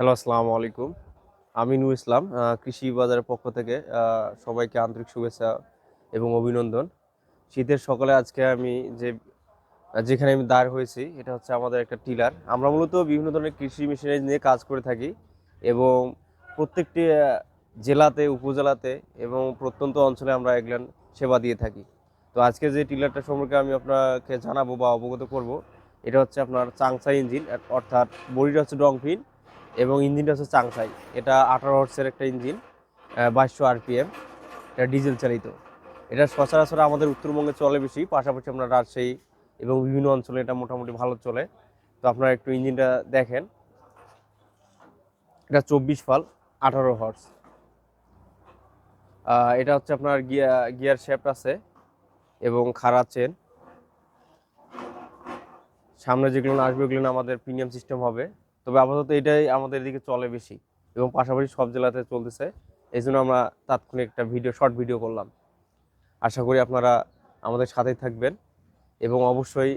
Hello, আসসালামু আলাইকুম। আমি নু ইসলাম কৃষি বাজারের পক্ষ থেকে সবাইকে আন্তরিক শুভেচ্ছা এবং অভিনন্দন। শীতের সকালে আজকে আমি যে, যেখানে আমি দাঁড় হয়েছি, এটা হচ্ছে আমাদের একটা টিলার। আমরা মূলত বিভিন্ন ধরনের কৃষি মেশিনারি নিয়ে কাজ করে থাকি এবং প্রত্যেকটি জেলাতে, উপজেলাতে এবং প্রত্যন্ত অঞ্চলে আমরা এগুলান সেবা দিয়ে থাকি। তো আজকে যে টিলারটা সম্পর্কে আমি আপনাকে জানাব বা অবগত করব, এটা হচ্ছে আপনার চাংসা ইঞ্জিন, অর্থাৎ বডিটা হচ্ছে ডংফিন। এবং ইঞ্জিনটা হচ্ছে চাংসাই। এটা আঠারো হর্সের একটা ইঞ্জিন বাইশশো আরপিএম। এটা ডিজেল চালিত। এটা সচরাচর আমাদের উত্তরবঙ্গে চলে বেশি, পাশাপাশি আমরা রাজশাহী এবং বিভিন্ন অঞ্চলে এটা মোটামুটি ভালো চলে। তো আপনারা একটু ইঞ্জিনটা দেখেন। এটা চব্বিশ ফাল, আঠারো হর্স এটা হচ্ছে আপনার গিয়ার গিয়ার শেপ আছে এবং খাড়া চেন। সামনে যেগুলো আসবে, ওগুলো আমাদের প্রিমিয়াম সিস্টেম হবে। তবে আপাতত এটাই আমাদের এদিকে চলে বেশি এবং পাশাপাশি সব জেলাতে চলতেছে। এই জন্য আমরা তাৎক্ষণিক একটা ভিডিও শর্ট ভিডিও করলাম। আশা করি আপনারা আমাদের সাথেই থাকবেন এবং অবশ্যই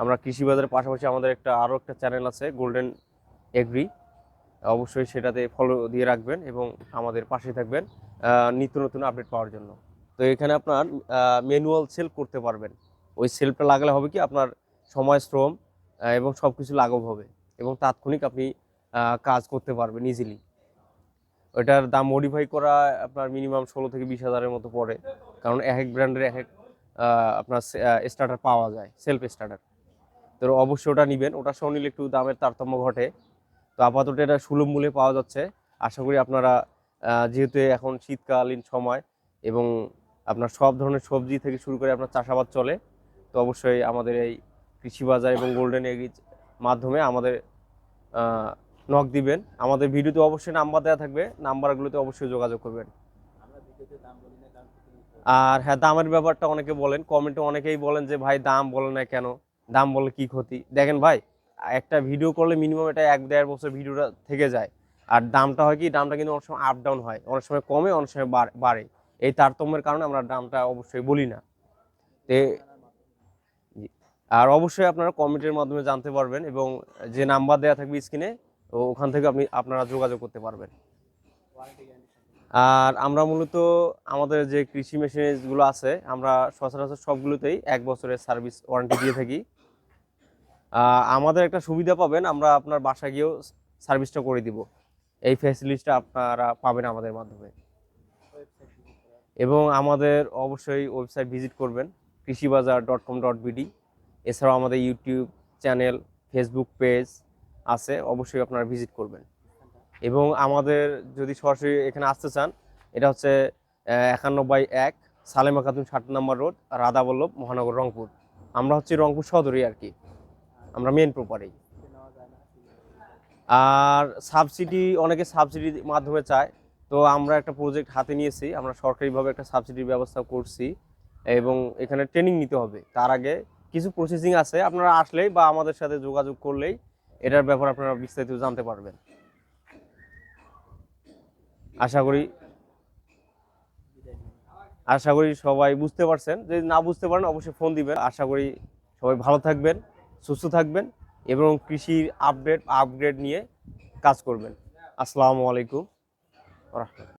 আমরা কৃষি বাজারের পাশাপাশি আমাদের একটা আরও একটা চ্যানেল আছে গোল্ডেন এগ্রি অবশ্যই সেটাতে ফলো দিয়ে রাখবেন এবং আমাদের পাশে থাকবেন নিত্য নতুন আপডেট পাওয়ার জন্য। তো এখানে আপনার ম্যানুয়াল সেল করতে পারবেন। ওই সেলফটা লাগালে হবে কি আপনার সময়, শ্রম এবং সব কিছু লাঘব হবে। এবং তাৎক্ষণিক আপনি কাজ করতে পারবেন ইজিলি ওটার দাম মডিফাই করা আপনার মিনিমাম ষোলো থেকে বিশ হাজারের মতো পড়ে। কারণ এক এক ব্র্যান্ডের এক এক আপনার স্টার্টার পাওয়া যায় সেলফ স্টার্টার তো অবশ্যই ওটা নেবেন। ওটা সহ নিলে একটু দামের তারতম্য ঘটে। তো আপাতত এটা সুলভ মূল্যে পাওয়া যাচ্ছে। আশা করি আপনারা যেহেতু এখন শীতকালীন সময় এবং আপনার সব ধরনের সবজি থেকে শুরু করে আপনার চাষাবাদ চলে, তো অবশ্যই আমাদের এই কৃষি বাজার এবং গোল্ডেন এগ্রিজ মাধ্যমে আমাদের নক দিবেন। আমাদের ভিডিওতে অবশ্যই নাম্বার দেওয়া থাকবে। নাম্বারগুলোতে অবশ্যই যোগাযোগ করবেন। আর হ্যাঁ দামের ব্যাপারটা অনেকে বলেন কমেন্টে অনেকেই বলেন যে, ভাই, দাম বলে না কেন? দাম বলে কি ক্ষতি? দেখেন ভাই, একটা ভিডিও করলে মিনিমাম এটা এক দেড় বছর ভিডিওটা থেকে যায়। আর দামটা হয় কি, দামটা কিন্তু অনেক সময় আপ ডাউন হয়, অনেক সময় কমে, অনেক সময় বাড়- এই তারতম্যের কারণে আমরা দামটা অবশ্যই বলি না। তে। আর অবশ্যই আপনারা কমেন্টের মাধ্যমে জানতে পারবেন এবং যে নাম্বার দেওয়া থাকবে স্ক্রিনে ওখান থেকে আপনি, আপনারা যোগাযোগ করতে পারবেন। আর আমরা মূলত আমাদের যে কৃষি মেশিনারিজগুলো আছে, আমরা সচরাচর সবগুলোতেই এক বছরের সার্ভিস ওয়ারেন্টি দিয়ে থাকি। আমাদের একটা সুবিধা পাবেন, আমরা আপনার বাসা গিয়েও সার্ভিসটা করে দিব। এই ফ্যাসিলিটিটা আপনারা পাবেন আমাদের মাধ্যমে। এবং আমাদের অবশ্যই ওয়েবসাইট ভিজিট করবেন, Krishibazar dot com dot BD এছাড়াও আমাদের ইউটিউব চ্যানেল ফেসবুক পেজ আছে, অবশ্যই আপনারা ভিজিট করবেন। এবং আমাদের যদি সরাসরি এখানে আসতে চান, এটা হচ্ছে একান্ন বাই এক সালেমা খাতুন ষাট নম্বর রোড রাধাবল্লভ মহানগর, রংপুর। আমরা হচ্ছে রংপুর সদরই আর কি। আমরা মেন প্রপারেই আর সাবসিডি অনেকে সাবসিডির মাধ্যমে চায়। তো আমরা একটা প্রজেক্ট হাতে নিয়েছি, আমরা সরকারিভাবে একটা সাবসিডির ব্যবস্থা করছি। এবং এখানে ট্রেনিং নিতে হবে। তার আগে কিছু প্রসেসিং আছে, আপনারা আসলেই বা আমাদের সাথে যোগাযোগ করলেই এটার ব্যাপারে আপনারা বিস্তারিত জানতে পারবেন। আশা করি আশা করি সবাই বুঝতে পারছেন। যদি না বুঝতে পারেন, অবশ্যই ফোন দিবেন। আশা করি সবাই ভালো থাকবেন, সুস্থ থাকবেন এবং কৃষির আপডেট আপগ্রেড নিয়ে কাজ করবেন। আসসালামু আলাইকুম রাহমাতুল্লাহ।